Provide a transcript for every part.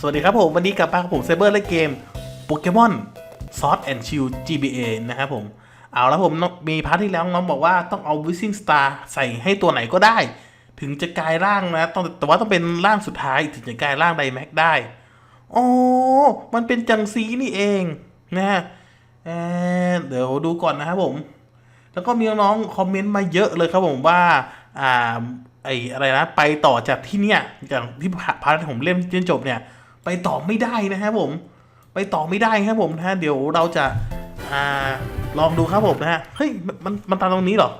สวัสดีครับผม วันนี้กลับมากับผมไซเบอร์และเกมโปเกมอนซอสแอนด์ชิล GBA นะครับผม เอาแล้วผมมีพาร์ทที่แล้วน้องบอกว่าต้องเอา Wishing Star ใส่ให้ตัวไหนก็ได้ ถึงจะกลายร่างนะต้องแต่ว่าต้องเป็นร่างสุดท้ายถึงจะกลายร่างไดแม็กได้อ๋อมันเป็นจังซีนี่เองนะฮะเออเดี๋ยวดูก่อนนะครับผม แล้วก็มีน้องๆคอมเมนต์มาเยอะเลยครับผมว่าอ่าไออะไรนะไปต่อจากที่เนี่ยจากที่พาร์ทที่ผมเล่นจนจบเนี่ย ไปต่อไม่ได้นะครับผม ไปต่อไม่ได้ครับผมนะฮะเดี๋ยวเราจะอ่าลองดูครับผมนะฮะเฮ้ยมันมันมันตามตรงนี้เหรอ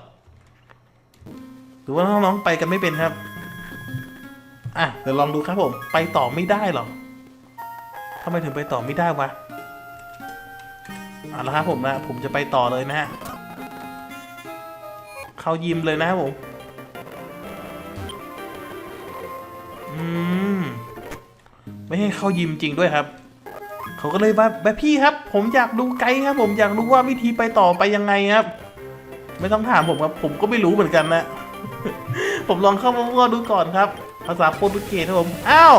หรือว่าน้องๆไปกันไม่เป็นครับอะเดี๋ยวลองดูครับผม ไปต่อไม่ได้หรอทำไมถึงไปต่อไม่ได้วะเอาละครับผมนะ ผมจะไปต่อเลยนะฮะเข้ายิมเลยนะครับผม อืม ไม่ให้เข้ายิมจริงด้วยครับ เขาก็เลยว่าแบบพี่ครับ ผมอยากดูไกด์ครับ ผมอยากรู้ว่าวิธีไปต่อไปยังไงครับ ไม่ต้องถามผมครับ ผมก็ไม่รู้เหมือนกันนะผมลองเข้ามาดูก่อนครับ ภาษาโปรตุเกสครับผม อ้าว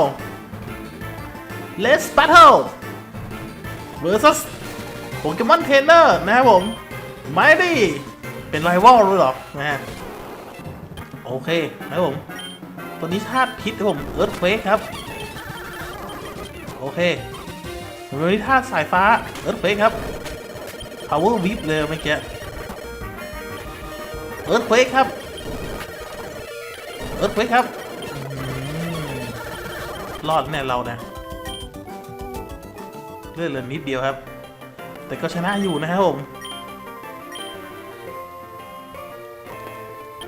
Let's battle versus Pokemon Trainer นะครับผมไม่ดิเป็นไรวัลด้วยหรอนะฮะโอเคนะครับผม ตัวนี้ธาตุพิษครับผมเอิร์ธเควกครับ โอเคตัวนี้ธาสายฟ้าเอิร์ธเควกครับ power whip เลยเมื่อกี้เอิร์ธเควกครับเอิร์ธเควกครับรอดแน่เรานะเลือดเหลือนิดเดียวครับ แต่ก็ชนะอยู่นะครับผม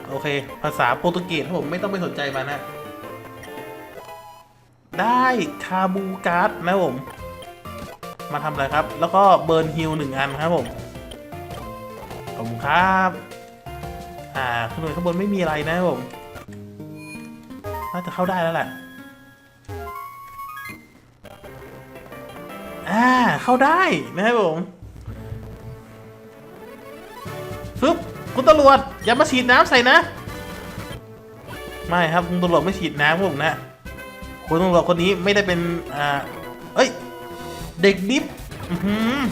โอเค ภาษาโปรตุเกสผมไม่ต้องไปสนใจมันนะ ได้คาบูการ์ดนะผม มาทำอะไรครับ แล้วก็เบิร์นฮิลหนึ่งอันครับผมขอบคุณครับ อ่าข้างบนข้างบนไม่มีอะไรนะผมน่าจะเข้าได้แล้วแหละอ่าเข้าได้นะครับผมฟึบคุณตำรวจอย่ามาฉีดน้ำใส่นะ ไม่ครับคุณตำรวจไม่ฉีดน้ำผมนะ คุณตำรวจคนนี้ไม่ได้เป็น อ่า เอ้ย เด็กดิฟอื้ออ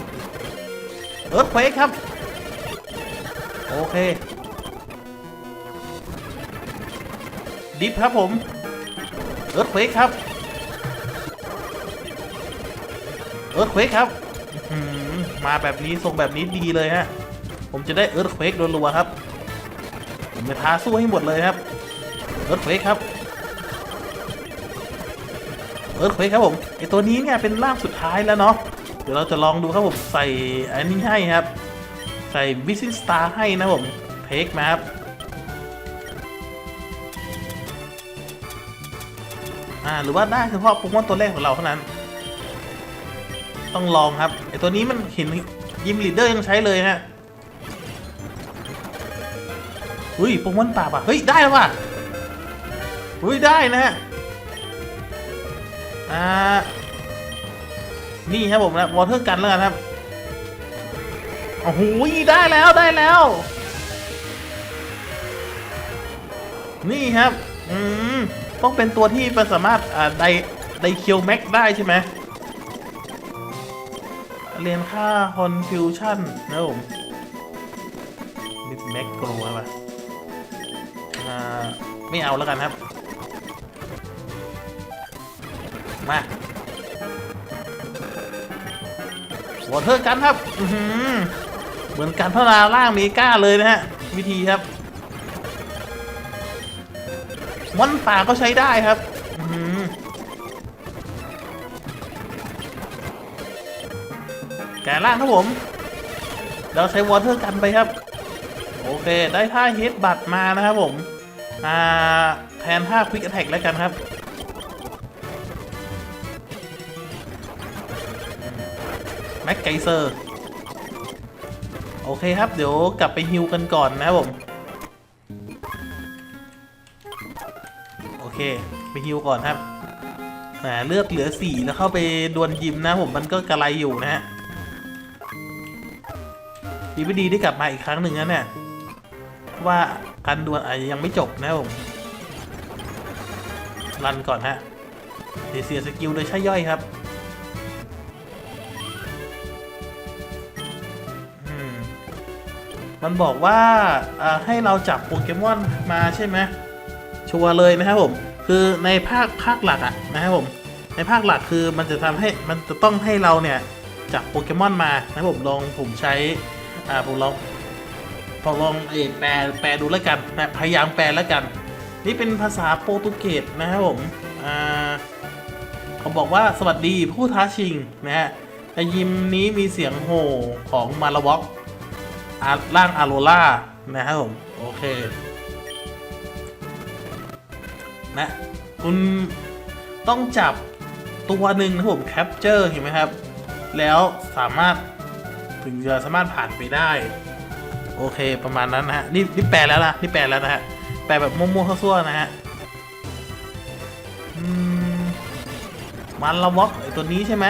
เอิร์ธเควกครับ โอเค ดิฟครับผม เอิร์ธเควกครับ เอิร์ธเควกครับ มาแบบนี้ทรงแบบนี้ดีเลยฮะ ผมจะได้เอิร์ธเควกรัวๆครับ ผมจะท้าสู้ให้หมดเลยครับ เอิร์ธเควกครับ เอิร์ธเควกครับผมไอตัวนี้เนี่ยเป็นร่างสุดท้ายแล้วเนาะเดี๋ยวเราจะลองดูครับผมใส่อันนี้ให้ครับ ใส่วิซิสตาร์ให้นะผมเทคมาครับอ่าหรือว่าได้เฉพาะโปเกมอนตัวแรกของเราเท่านั้น ต้องลองครับไอตัวนี้มันเห็นยิมลีดเดอร์ยังใช้เลยฮะเฮ้ยโปเกมอนป่าป่ะเฮ้ยได้แล้วว่ะเฮ้ยได้นะฮะ อ่านี่ครับผมนะวอเตอร์กันแล้วกันครับโอ้โหได้แล้วได้แล้ว นี่ครับอืมต้องเป็นตัวที่มันสามารถอ่าไดไดเคียวแม็กได้ใช่ไหมเรียนค่าคอนฟิวชั่นนะผมมิดแม็กกลัวป่ะอ่าไม่เอาแล้วกันครับ มาวอเทอร์กันครับเหมือนการพัฒนาร่างเมก้าเลยนะฮะ วิธีครับมอนป่าก็ใช้ได้ครับแก่ร่างครับผม เราใช้วอเทอร์กันไปครับ โอเค ได้ท่าเฮดบัตมานะครับผม อ่า แทนท่าควิกแท็กแล้วกันครับ แม็กไกเซอร์ โอเคครับ เดี๋ยวกลับไปฮิวกันก่อนนะครับผม โอเค ไปฮิวก่อนครับแหมเลือดเหลือสี่แล้วเข้าไปดวลยิมนะผมมันก็กระไรอยู่นะฮะดีไม่ดีได้กลับมาอีกครั้งหนึ่งนะเนี่ยว่าการดวลอาจจะยังไม่จบนะผมรันก่อนฮะเสียเสียสกิลโดยใช่ย่อยครับ มันบอกว่าให้เราจับโปเกมอนมาใช่ไหมชัวร์เลยนะครับผม คือในภาคภาคหลักอะนะครับผม ในภาคหลักคือมันจะทำให้มันจะต้องให้เราเนี่ยจับโปเกมอนมานะครับผมลองผมใช้อ่าผมลองผมลองเอแปลแปลดูแล้วกันนะพยายามแปลแล้วกัน นี่เป็นภาษาโปรตุเกสนะครับผมอ่าเขาบอกว่าสวัสดีผู้ท้าชิงนะฮะในยิมนี้มีเสียงโห่ของมาราวอก ร่างอาโรล่านะครับผม โอเค นะ คุณต้องจับตัวหนึ่งนะผมแคปเจอร์เห็นไหมครับ แล้วสามารถถึงจะสามารถผ่านไปได้ โอเคประมาณนั้นนะฮะนี่นี่แปลแล้วนะนี่แปลแล้วนะฮะแปลแบบมั่วๆซั่วๆนะฮะอืมมันละวอกไอตัวนี้ใช่ไหม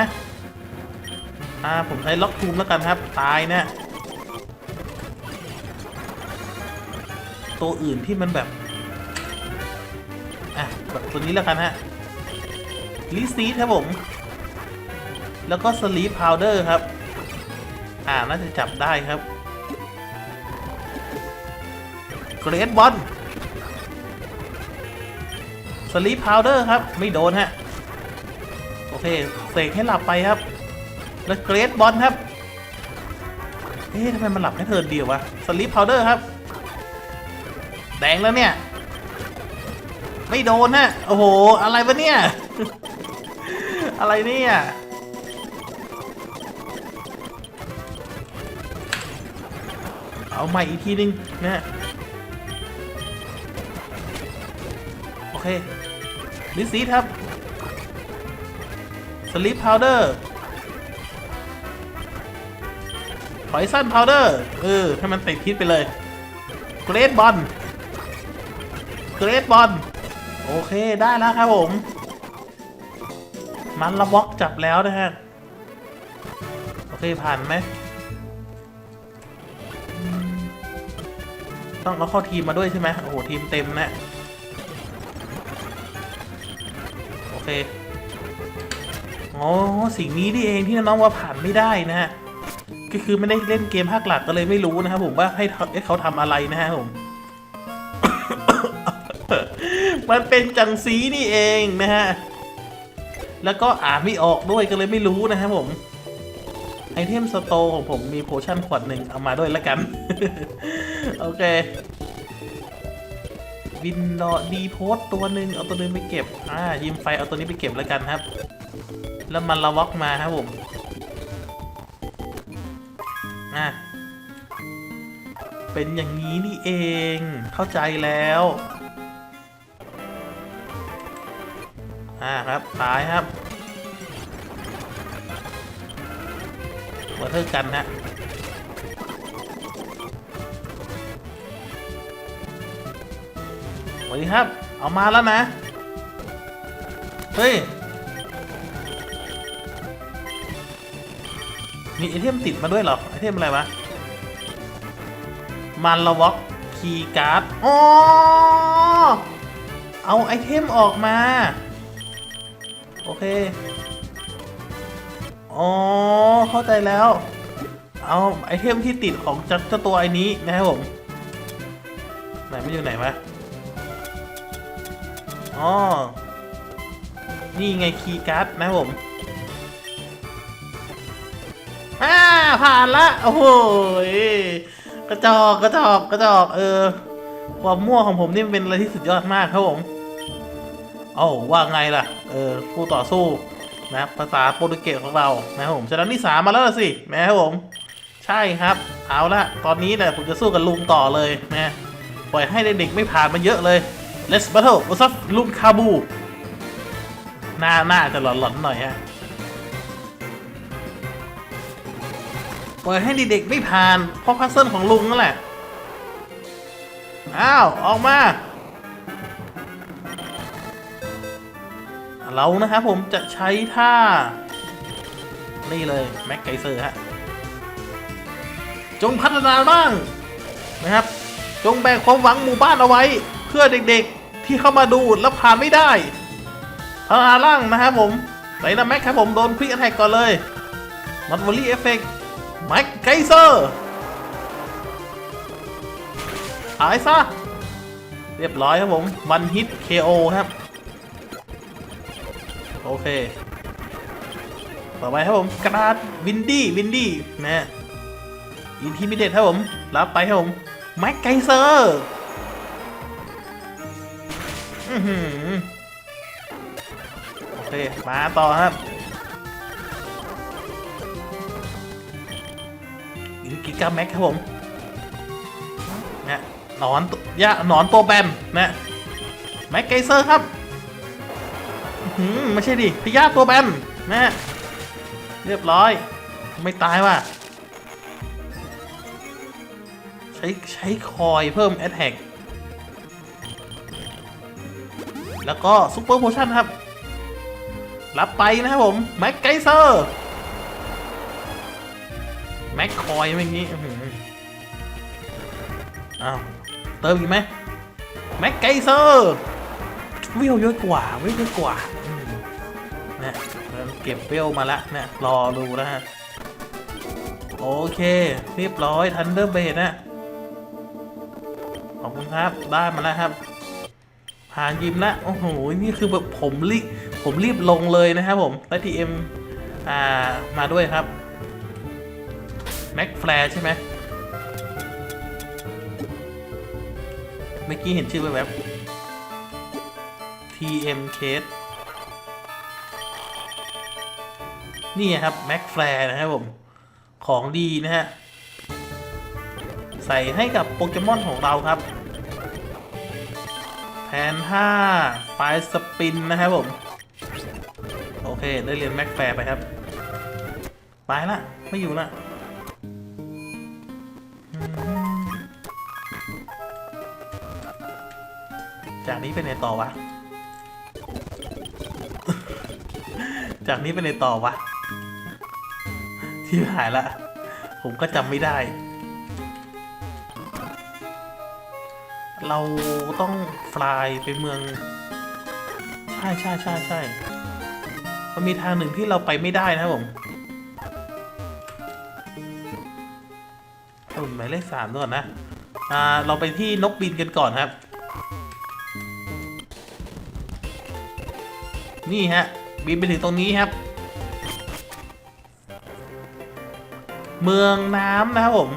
อ่าผมใช้ล็อกทูมแล้วกันครับ ตายเนี่ย ตัวอื่นที่มันแบบ อะ แบบตัวนี้แล้วกันฮะลิซีดครับผม แล้วก็สลีปพาวเดอร์ครับ อ่า น่าจะจับได้ครับเกรดบอลสลีปพาวเดอร์ครับ ไม่โดนฮะ โอเคเสกให้หลับไปครับ แล้วเกรดบอลครับเอ๊ะทำไมมันหลับแค่เทิร์นเดียววะสลีปพาวเดอร์ครับ แดงแล้วเนี่ย ไม่โดนฮะโอ้โห อะไรวะเนี่ย อะไรเนี่ยเอาใหม่อีกทีนึงนะฮะโอเคลิซีครับสลิปพาวเดอร์ถอยสั้นพาวเดอร์เออให้มันติดพิษไปเลย เกรดบอล เกรดบอลโอเคได้แล้วครับผม มันละบล็อกจับแล้วนะฮะ โอเคผ่านไหม ต้องเอาเข้าทีมมาด้วยใช่ไหมโอ้โห ทีมเต็มนะ โอเคอ๋อสิ่งนี้นี่เองที่น้องว่าผ่านไม่ได้นะฮะ ก็คือไม่ได้เล่นเกมภาคหลักก็เลยไม่รู้นะครับผมว่าให้ให้เขาทำอะไรนะฮะผม มันเป็นจังสีนี่เองนะฮะ แล้วก็อ่านไม่ออกด้วยก็เลยไม่รู้นะครับผม ไอเทมสโตของผมมีโพชั่นขวดหนึ่งเอามาด้วยแล้วกัน โอเค วินดอดีโพสตัวหนึ่งเอาตัวหนึงไปเก็บ อ่า ยิมไฟเอาตัวนี้ไปเก็บแล้วกันครับ แล้วมันละวอกมาครับผม อะเป็นอย่างนี้นี่เองเข้าใจแล้ว อ่าครับตายครับมาเท่ากันฮะสวัสดีครับ เอามาแล้วนะ เฮ้ย มีไอเทมติดมาด้วยเหรอ ไอเทมอะไรวะ มันละวอกคีย์การ์ด อ๋อ เอาไอเทมออกมา โอเค อ๋อ เข้าใจแล้ว เอาไอเทมที่ติดของเจ้าตัวไอ้นี้นะครับผม ไหนไม่อยู่ไหนวะอ๋อ นี่ไงคีย์การ์ดนะครับผมอ่าผ่านละ โอ้โหยกระจอกกระจอกกระจอก เออ ความมั่วของผมนี่เป็นอะไรที่สุดยอดมากครับผม เอ้าว่าไงล่ะ เออผู้ต่อสู้นะภาษาโปรตุเกสของเรานะครับผมฉะนั้นที่สามมาแล้วสินะครับผม ใช่ครับ เอาละตอนนี้เนี่ยผมจะสู้กับลุงต่อเลยนะปล่อยให้เด็กๆไม่ผ่านมาเยอะเลย Let's battle ว s ซัสลุงคาบู หน้าหน้าจะหลอนๆหน่อยฮะปล่อยให้เด็กๆไม่ผ่านเพราะพัซเซิลของลุงนั่นแหละ อ้าว ออกมา เรานะครับผมจะใช้ท่า นี่เลย แม็กไกเซอร์ฮะ จงพัฒนาบ้างนะครับ จงแบกความหวังหมู่บ้านเอาไว้ เพื่อเด็กๆที่เข้ามาดูแล้วผ่านไม่ได้พลังล่างนะครับผมไดนาแม็กครับผมโดนควิกแอทแทกก่อนเลยมัตวอลี่เอฟเฟกต์แม็กไกเซอร์หายซะเรียบร้อยครับผม วันฮิต KO ครับ โอเค ต่อไปครับผมกระดาษวินดี้วินดี้นะอินทิมิเดตครับผม รับไปครับผมแม็กไกเซอร์อือหือโอเค มาต่อครับอินกิกาแม็กครับผมนะหนอนตัวยะหนอนตัวแบนนะแม็กไกเซอร์ครับ ไม่ใช่ดิพยาตัวแบนนะเรียบร้อย ไม่ตายว่ะ ใช้ใช้คอยเพิ่ม a อ t แทกแล้วก็ซุปเปอร์โพชั่นครับ รับไปนะครับผม แม็กไกเซอร์ แม็กคอยไม่งี้อื้อหืออ้าว เติมอีกไหมแม็กไกเซอร์ วิวเยอะกว่าวิวเยอะกว่าเนี่ยเก็บเวลมาละเนี่ยรอดูนะฮะโอเคเรียบร้อยทันเดอร์เบดนะขอบคุณครับได้มาแล้วครับ ผ่านยิมล้วโอ้โหนี่คือแบบผมรีบผมรีบลงเลยนะครับผมได้ทีเอ็มอ่ามาด้วยครับแม็กแฟร์ใช่ไหมเมื่อกี้เห็นชื่อแวบ ๆ TM Case นี่ครับแม็กแฟร์นะครับผม ของดีนะฮะ ใส่ให้กับโปเกมอนของเราครับแทน5ไฟสปินนะครับผม โอเค ได้เรียนแม็กแฟร์ไปครับไปละ ไม่อยู่ละจากนี้เป็นไงต่อวะ จากนี้เป็นต่อวะ ที่หายละ ผมก็จำไม่ได้ เราต้องฟลายไปเมือง ใช่ใช่ใช่ใช่มันมีทางหนึ่งที่เราไปไม่ได้นะผมเอาหมายเลขสามก่อนนะ อ่า เราไปที่นกบินกันก่อนครับ นี่ฮะ บินไปถึงตรงนี้ครับ เมืองน้ำนะครับผม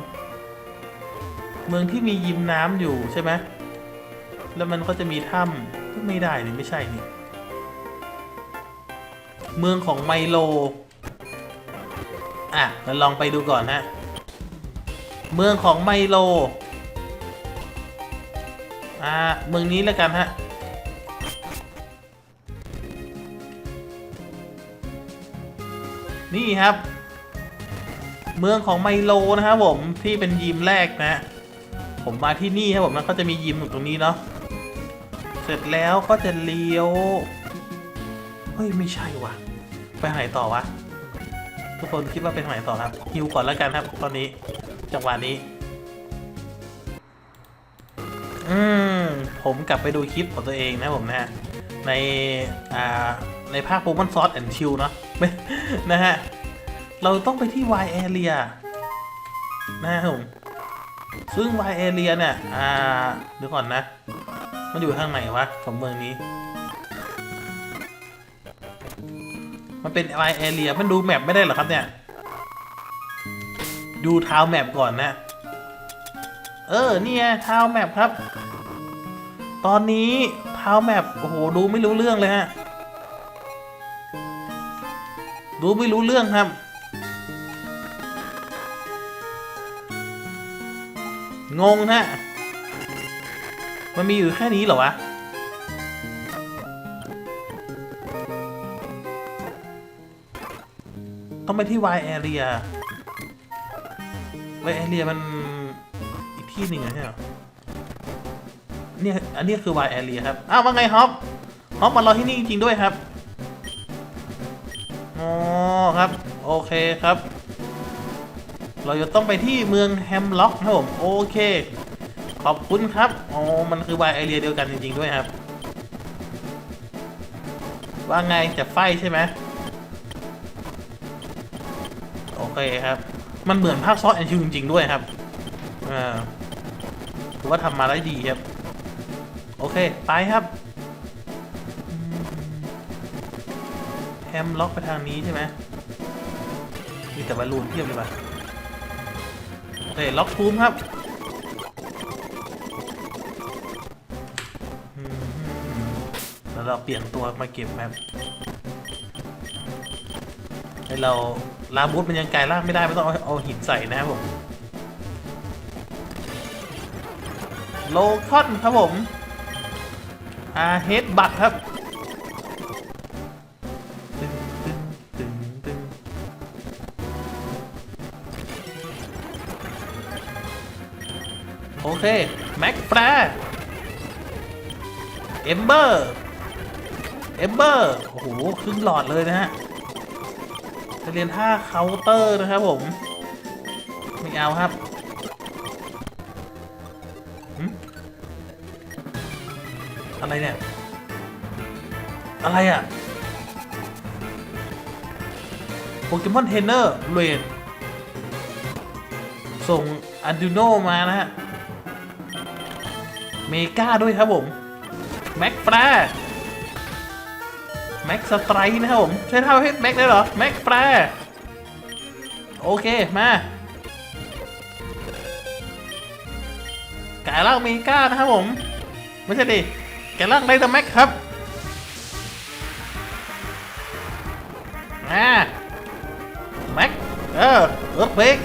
เมืองที่มียิมน้ำอยู่ใช่ไหมแล้วมันก็จะมีถ้ำไม่ได้นี่ไม่ใช่นี่ เมืองของไมโล อะเราลองไปดูก่อนฮะ เมืองของไมโล อ่า เมืองนี้แล้วกันฮะ นี่ครับ เมืองของไมโลนะครับผมที่เป็นยิมแรกนะ ผมมาที่นี่ครับผมมันก็จะมียิมอยู่ตรงนี้เนาะเสร็จแล้วก็จะเลี้ยวเฮ้ยไม่ใช่ว่ะ ไปไหนต่อวะทุกคนคิดว่าเป็นไหนต่อครับฮิวก่อนแล้วกันครับ ตอนนี้จังหวะนี้ อืมผมกลับไปดูคลิปของตัวเองนะผมนะในอ่าในภาคโปเกมอนซอสแอนด์ชิลเนาะ นะฮะ เราต้องไปที่ Y area นะครับผมซึ่ง Y area เนี่ยอ่าเดี๋ยวก่อนนะ มันอยู่ข้างไหนวะของเมืองนี้ มันเป็น Y area มันดูแมปไม่ได้เหรอครับเนี่ย ดูทาวแมปก่อนนะ เออนี่ไงทาวแมปครับ ตอนนี้ทาวแมปโอ้โหดูไม่รู้เรื่องเลยฮะ ดูไม่รู้เรื่องครับ งงฮะ มันมีอยู่แค่นี้เหรอวะ ต้องไปที่ Y area Y area มันอีกที่หนึ่งใช่เหรอเนี่ยอันนี้คือ Y area ครับ อ้าวว่าไงฮอปฮอปมารอที่นี่จริง ๆ ด้วยครับ ครับ โอเคครับ เราจะต้องไปที่เมืองแฮมล็อกครับผมโอเค ขอบคุณครับอ๋อมันคือวายไอเรียเดียวกันจริง ๆ ด้วยครับ ว่าไงจะไฟใช่ไหมโอเคครับ มันเหมือนภาคซอสแอนชิวจริง ๆ ด้วยครับอ่าถือว่าทำมาได้ดีครับ โอเค ไปครับแฮมล็อกไปทางนี้ใช่ไหม มีแต่บอลลูนเทียบเลยป่ะโอเคล็อกทูมครับแล้วเราเปลี่ยนตัวมาเก็บแมปให้เราลาบูธมันยังไกลล่างไม่ได้ไม่ต้องเอาเอาหินใส่นะครับผมโลคอนครับผมอาเฮดบัตครับ เค แม็กแฟร์เอมเบอร์ เอมเบอร์ โอ้โห ครึ่งหลอดเลยนะฮะจะเรียนท่าเคาน์เตอร์นะครับผม ไม่เอาครับอะไรเนี่ย อะไรอะโปเกมอนเทรนเนอร์เรนส่งอันดูโนมานะฮะ เมกาด้วยครับผม แม็กแฟร์แม็กสไตร์นะครับผม ใช้เท่าให้แม็กได้เหรอ แม็กแฟร์โอเค มาแกล่างเมกานะครับผม ไม่ใช่ดิแกล่างไดนาแม็กครับอ่าแม็กเออเอิร์ธเบก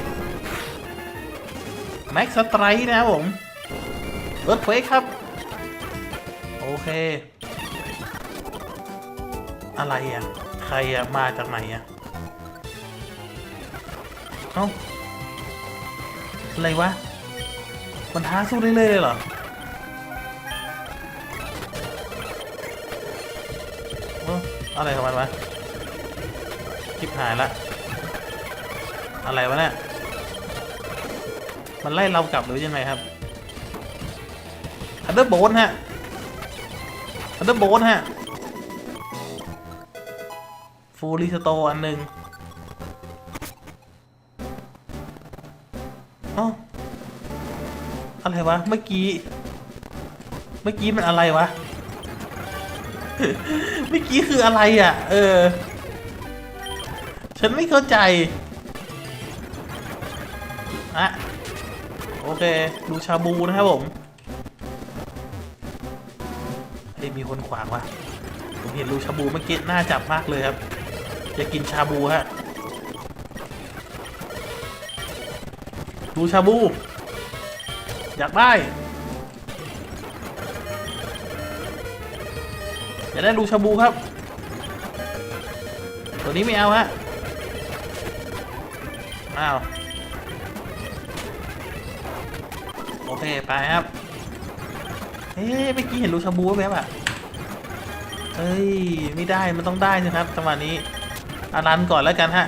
แม็กสไตร์นะครับผม เอิร์ธเบรกครับ โอเค อะไรอะ ใครอะ มาจากไหนอะ เอ้า อะไรวะ มันท้าสู้ได้เลยเลยเหรอเอ้าอะไรของมันวะคลิปหายละ อะไรวะเนี่ย มันไล่เรากลับหรือยังไงครับ อันเดอร์โบนฮะอันเดอร์โบนฮะ ฟูลิสโตอันหนึ่งอ้าอะไรวะ เมื่อกี้ เมื่อกี้มันอะไรวะ เมื่อกี้คืออะไรอะ เออ ฉันไม่เข้าใจอะโอเค ดูชาบูนะครับผม คนขวางว่ะผมเห็นรูชาบูเมื่อกี้น่าจับมากเลยครับจะกินชาบูฮะดูชาบู อยากได้อยากได้รูชาบูครับ ตัวนี้ไม่เอาฮะอ้าวโอเค ไปครับ เอ๊ะเมื่อกี้เห็นรูชาบูแวบๆอะ เอ้ยไม่ได้มันต้องได้นะครับจังหวะนี้อารันก่อนแล้วกันฮะ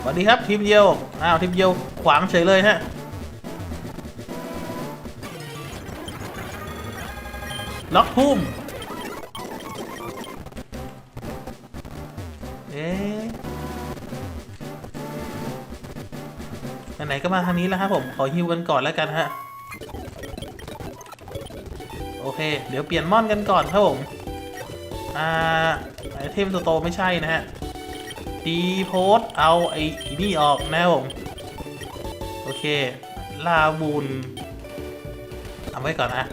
สวัสดีครับทีมเดียวอ้าวทีมเดียวขวางเฉยเลยฮะล็อกพุ่มเอ๊ะไหนๆก็มาทางนี้แล้วครับผมขอฮิวกันก่อนแล้วกันฮะ เค เดี๋ยวเปลี่ยนม่อนกันก่อนครับผม อ่าไอเทมโตๆไม่ใช่นะฮะ ดีโพสเอาไอ้นี่ออกนะครับผม โอเค ลาบูนเอาไว้ก่อนนะ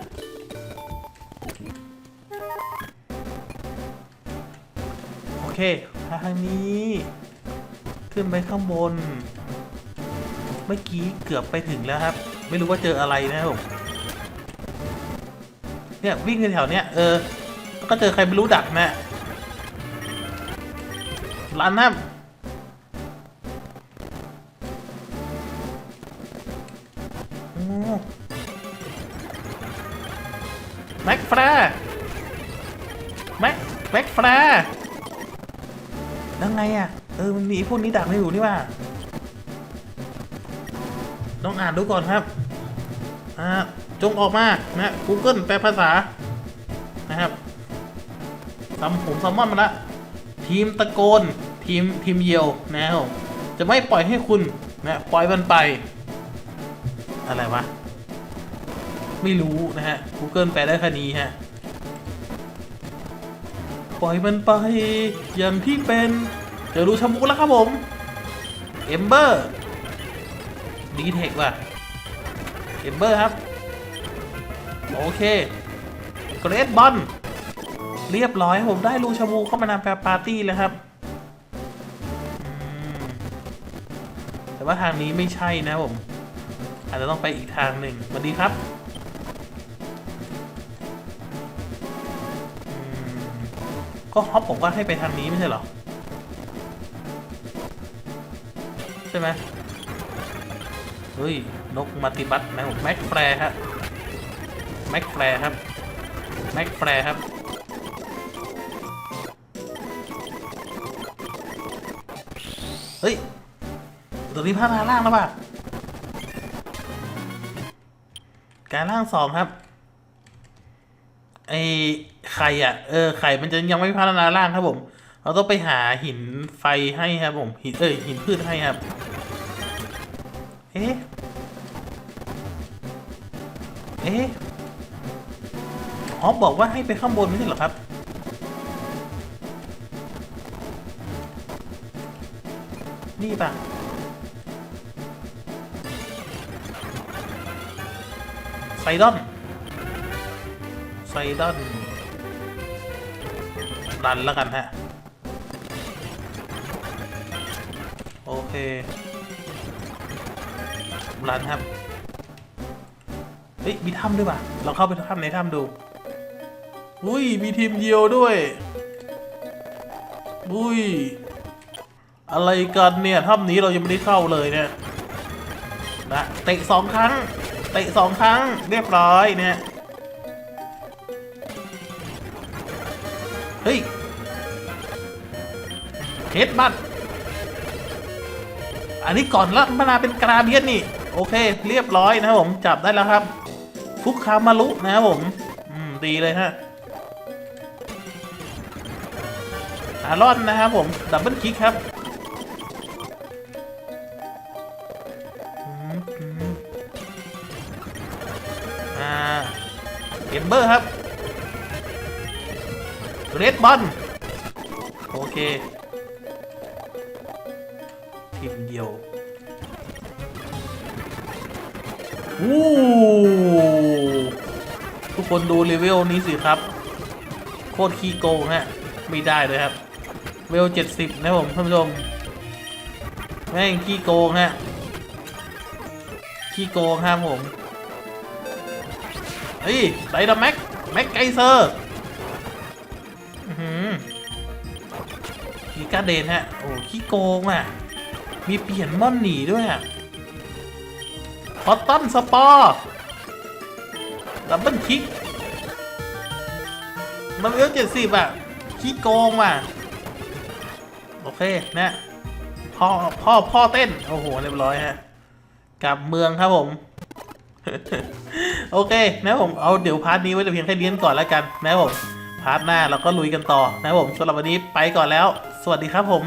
โอเคทางนี้ ขึ้นไปข้างบน เมื่อกี้เกือบไปถึงแล้วครับ ไม่รู้ว่าเจออะไรนะครับผม เนี่ยวิ่งแถวเนี้ยเออก็เจอใครไม่รู้ดักนะร้านน้ำแม็กแฟร์แม็กแม็กแฟร์ยังไงอะ เออ มันมีพวกนี้ดักไม่อยู่นี่ว่าต้องอ่านดูก่อนครับอ่า จงออกมานะ Google แปลภาษานะครับซัมผมซัมมอนมาละทีมตะโกนทีมทีมเยียวนะครับจะไม่ปล่อยให้คุณนะปล่อยมันไป อะไรวะ ไม่รู้นะฮะ Google แปลได้แค่นี้ฮะ ปล่อยมันไป อย่างที่เป็นเจอรูชมุกแล้วครับผมเอมเบอร์ดีเทคว่ะเอมเบอร์ครับ โอเคเกรดบอลเรียบร้อยผมได้รูชามูเข้ามานำแปรปาร์ตี้แล้วครับ แต่ว่าทางนี้ไม่ใช่นะผม อาจจะต้องไปอีกทางหนึ่งสวัสดีครับก็ฮอปผมว่าให้ไปทางนี้ไม่ใช่หรอ ใช่ไหมเฮ้ย นกมาติบัตนะผมแม็กแฟร์ครับ แม็กแฟร์ครับ แม็กแฟร์ครับ เฮ้ย ตัวนี้พาดล่างแล้วป่ะ การล่างสองครับ ไอไข่อะ เออ ไข่มันจะยังไม่พัฒนาล่างครับผม เราต้องไปหาหินไฟให้ครับผม หิน เอ้ย หินพืชให้ครับ เอ๊ะ เอ๊ะ อ๋อบอกว่าให้ไปข้างบนไม่ใช่เหรอครับ นี่ปะไซดอน ไซดอนดันแล้วกันฮะ โอเค รันครับ เฮ้ย มีถ้ำด้วยป่ะ เราเข้าไปถ้ำในถ้ำดู อุ้ย มีทีมเดียวด้วย อุ้ย อะไรกันเนี่ยถ้ำนี้เรายังไม่ได้เข้าเลยเนี่ยนะเตะสองครั้ง เตะสองครั้ง เรียบร้อยเนี่ยเฮ้ยเฮดบัตอันนี้ก่อนรัตนาเป็นกราเบียนนี่ โอเค เรียบร้อยนะครับผม จับได้แล้วครับ ฟุกคามารุนะครับผม อืม ดีเลยฮะารอนนะครับผม ดับเบิลคลิกครับอืมอืมอ่าเอมเบอร์ครับเรดบอลโอเคทีมเดียวอู้ทุกคนดูเลเวลนี้สิครับ โคตรขี้โกงฮะ ไม่ได้เลยครับ เวลเจ็ดสิบนะผมท่านผู้ชมแม่งขี้โกงฮะขี้โกงครับผมเฮ้ยไดนาแม็กแม็กไกเซอร์อื้อหือกีการเดนฮะ โอ้ขี้โกงอะ มีเปลี่ยนม่อนหนีด้วยอะคอตตอนสปอร์ดับเบิลคิก มันเวลเจ็ดสิบอะ ขี้โกงว่ะ โอเคนะพ่อพ่อพ่อเต้น โอ้โห เรียบร้อยฮะกลับเมืองครับผม โอเค นะผมเอาเดี๋ยวพาร์ทนี้ไว้แต่เพียงแค่เลี้ยนก่อนแล้วกันนะผมพาร์ทหน้าเราก็ลุยกันต่อนะผมสำหรับวันนี้ไปก่อนแล้ว สวัสดีครับผม